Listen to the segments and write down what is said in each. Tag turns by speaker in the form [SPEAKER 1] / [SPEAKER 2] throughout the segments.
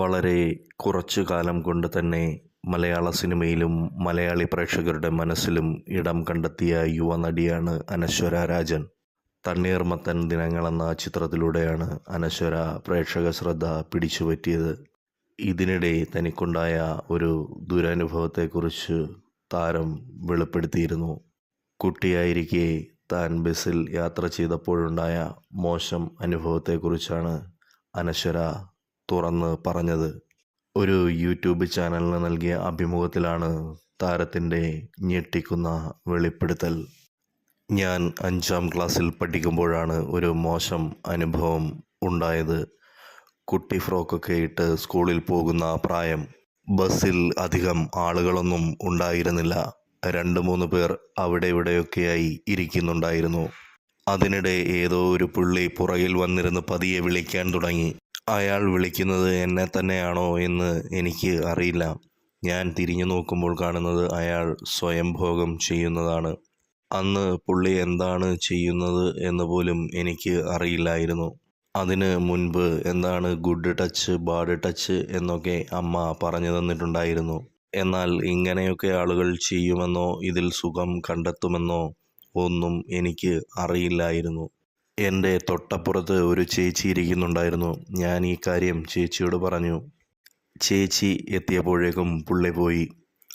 [SPEAKER 1] വളരെ കുറച്ചു കാലം കൊണ്ട് തന്നെ മലയാള സിനിമയിലും മലയാളി പ്രേക്ഷകരുടെ മനസ്സിലും ഇടം കണ്ടെത്തിയ യുവനടിയാണ് അനശ്വര രാജൻ. തണ്ണീർമത്തൻ ദിനങ്ങളെന്ന ചിത്രത്തിലൂടെയാണ് അനശ്വര പ്രേക്ഷക ശ്രദ്ധ പിടിച്ചുപറ്റിയത്. ഇതിനിടെ തനിക്കുണ്ടായ ഒരു ദുരനുഭവത്തെക്കുറിച്ച് താരം വെളിപ്പെടുത്തിയിരുന്നു. കുട്ടിയായിരിക്കെ താൻ ബസ്സിൽ യാത്ര ചെയ്തപ്പോഴുണ്ടായ മോശം അനുഭവത്തെക്കുറിച്ചാണ് അനശ്വര തുറന്ന് പറഞ്ഞത്. ഒരു യൂട്യൂബ് ചാനലിന് നൽകിയ അഭിമുഖത്തിലാണ് താരത്തിന്റെ ഞെട്ടിക്കുന്ന വെളിപ്പെടുത്തൽ. ഞാൻ അഞ്ചാം ക്ലാസ്സിൽ പഠിക്കുമ്പോഴാണ് ഒരു മോശം അനുഭവം ഉണ്ടായത്. കുട്ടി ഫ്രോക്കൊക്കെ ഇട്ട് സ്കൂളിൽ പോകുന്ന പ്രായം. ബസ്സിൽ അധികം ആളുകളൊന്നും ഉണ്ടായിരുന്നില്ല. രണ്ട് മൂന്ന് പേർ അവിടെ ഇവിടെയൊക്കെയായി ഇരിക്കുന്നുണ്ടായിരുന്നു. അതിനിടെ ഏതോ ഒരു പുള്ളി പുറകിൽ വന്നിരുന്ന് പതിയെ വിളിക്കാൻ തുടങ്ങി. അയാൾ വിളിക്കുന്നത് എന്നെ തന്നെയാണോ എന്ന് എനിക്ക് അറിയില്ല. ഞാൻ തിരിഞ്ഞു നോക്കുമ്പോൾ കാണുന്നത് അയാൾ സ്വയംഭോഗം ചെയ്യുന്നതാണ്. അന്ന് പുള്ളി എന്താണ് ചെയ്യുന്നത് എന്ന് പോലും എനിക്ക് അറിയില്ലായിരുന്നു. അതിന് മുൻപ് എന്താണ് ഗുഡ് ടച്ച് ബാഡ് ടച്ച് എന്നൊക്കെ അമ്മ പറഞ്ഞു തന്നിട്ടുണ്ടായിരുന്നു. എന്നാൽ ഇങ്ങനെയൊക്കെ ആളുകൾ ചെയ്യുമെന്നോ ഇതിൽ സുഖം കണ്ടെത്തുമെന്നോ ഒന്നും എനിക്ക് അറിയില്ലായിരുന്നു. എന്റെ തൊട്ടപ്പുറത്ത് ഒരു ചേച്ചി ഇരിക്കുന്നുണ്ടായിരുന്നു. ഞാൻ ഈ കാര്യം ചേച്ചിയോട് പറഞ്ഞു. ചേച്ചി എത്തിയപ്പോഴേക്കും പുള്ളി പോയി.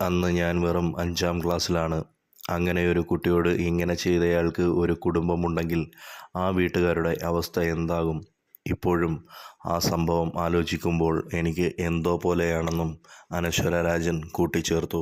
[SPEAKER 1] അന്ന് ഞാൻ വെറും അഞ്ചാം ക്ലാസ്സിലാണ്. അങ്ങനെ ഒരു കുട്ടിയോട് ഇങ്ങനെ ചെയ്തയാൾക്ക് ഒരു കുടുംബമുണ്ടെങ്കിൽ ആ വീട്ടുകാരുടെ അവസ്ഥ എന്താകും? ഇപ്പോഴും ആ സംഭവം ആലോചിക്കുമ്പോൾ എനിക്ക് എന്തോ പോലെയാണെന്നും അനശ്വര രാജൻ കൂട്ടിച്ചേർത്തു.